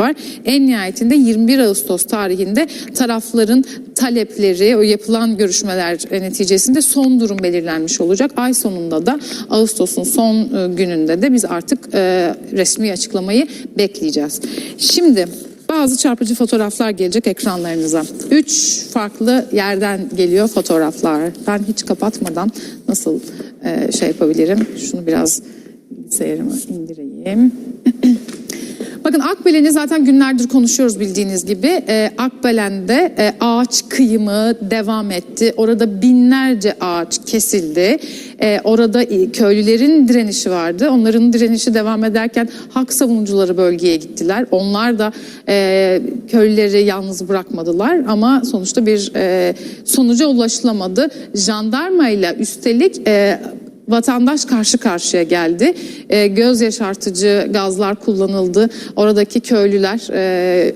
var. En nihayetinde 21 Ağustos tarihinde tarafların talepleri, o yapılan görüşmeler neticesinde son durum belirlenmiş olacak. Ay sonunda da Ağustos'un son e, gününde de biz artık e, resmi açıklamayı bekleyeceğiz. Şimdi bazı çarpıcı fotoğraflar gelecek ekranlarınıza. Üç farklı yerden geliyor fotoğraflar. Ben hiç kapatmadan nasıl e, şey yapabilirim? Şunu biraz bilgisayarıma indireyim. Bakın Akbelen'i zaten günlerdir konuşuyoruz bildiğiniz gibi. Ee, Akbelen'de e, ağaç kıyımı devam etti. Orada binlerce ağaç kesildi. Ee, orada köylülerin direnişi vardı. Onların direnişi devam ederken hak savunucuları bölgeye gittiler. Onlar da e, köylüleri yalnız bırakmadılar ama sonuçta bir e, sonuca ulaşılamadı. Jandarma ile üstelik e, vatandaş karşı karşıya geldi. E, göz yaşartıcı gazlar kullanıldı. Oradaki köylüler e,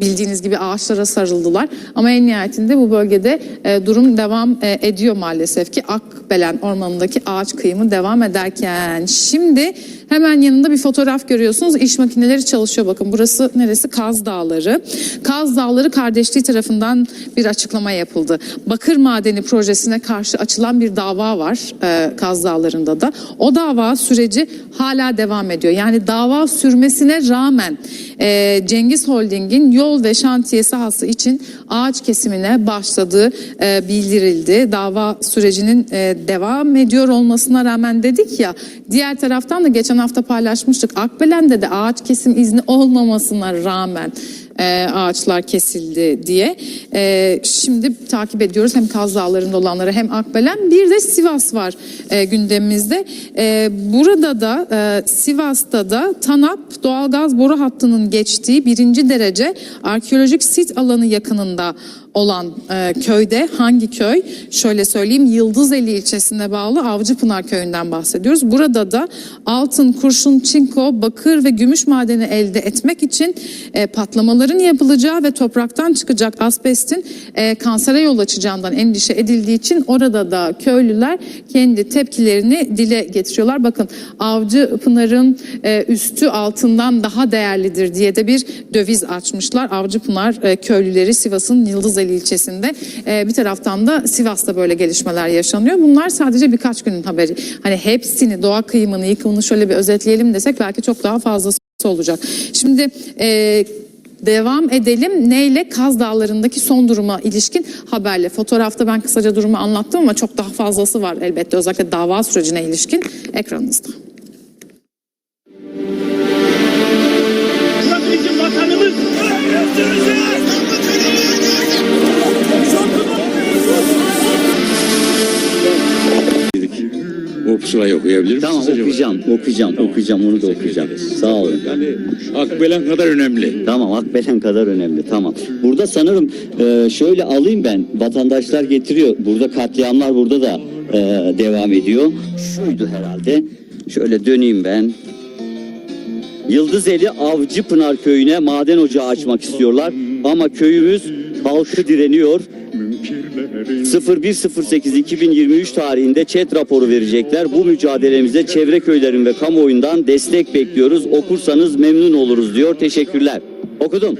bildiğiniz gibi ağaçlara sarıldılar. Ama en nihayetinde bu bölgede e, durum devam e, ediyor maalesef ki Akbelen ormanındaki ağaç kıyımı devam ederken. Şimdi hemen yanında bir fotoğraf görüyorsunuz. İş makineleri çalışıyor bakın. Burası neresi? Kaz Dağları. Kaz Dağları kardeşliği tarafından bir açıklama yapıldı. Bakır madeni projesine karşı açılan bir dava var e, Kaz Dağları'nda da. O dava süreci hala devam ediyor. Yani dava sürmesine rağmen e, Cengiz Holding'in yol ve şantiye sahası için ağaç kesimine başladığı e, bildirildi. Dava sürecinin e, devam ediyor olmasına rağmen dedik ya diğer taraftan da geçen hafta paylaşmıştık. Akbelen'de de ağaç kesim izni olmamasına rağmen e, ağaçlar kesildi diye. E, şimdi takip ediyoruz hem Kaz Dağları'nda olanları hem Akbelen bir de Sivas var e, gündemimizde. E, burada da e, Sivas'ta da TANAP doğalgaz boru hattının geçtiği birinci derece arkeolojik sit alanı yakınında olan e, köyde hangi köy? Şöyle söyleyeyim Yıldızeli ilçesine bağlı Avcıpınar köyünden bahsediyoruz. Burada da altın, kurşun, çinko, bakır ve gümüş madeni elde etmek için e, patlamaların yapılacağı ve topraktan çıkacak asbestin e, kansere yol açacağından endişe edildiği için orada da köylüler kendi tepkilerini dile getiriyorlar. Bakın Avcıpınar'ın e, üstü altından daha değerlidir diye de bir döviz açmışlar. Avcıpınar e, köylüleri Sivas'ın Yıldızeli ilçesinde e, bir taraftan da Sivas'ta böyle gelişmeler yaşanıyor. Bunlar sadece birkaç günün haberi. Hani hepsini doğa kıyımını yıkımını şöyle bir özetleyelim desek belki çok daha fazlası olacak. Şimdi e, Devam edelim. Neyle? Kaz Dağları'ndaki son duruma ilişkin haberle. Fotoğrafta ben kısaca durumu anlattım ama çok daha fazlası var elbette. Özellikle dava sürecine ilişkin ekranınızda. Pusulayı okuyabilir misiniz Tamam acaba? okuyacağım, okuyacağım, okuyacağım, onu da okuyacağım. Sağ olun. Yani Akbelen kadar önemli. Tamam Akbelen kadar önemli tamam. Burada sanırım e, şöyle alayım ben vatandaşlar getiriyor. Burada katliamlar burada da e, devam ediyor. Şuydu herhalde. Şöyle döneyim ben. Yıldızeli Avcıpınar köyüne maden ocağı açmak istiyorlar ama köyümüz halkı direniyor. 01.08.2023 tarihinde ÇED raporu verecekler. Bu mücadelemize çevre köylerin ve kamuoyundan destek bekliyoruz. Okursanız memnun oluruz diyor. Teşekkürler. Okudum.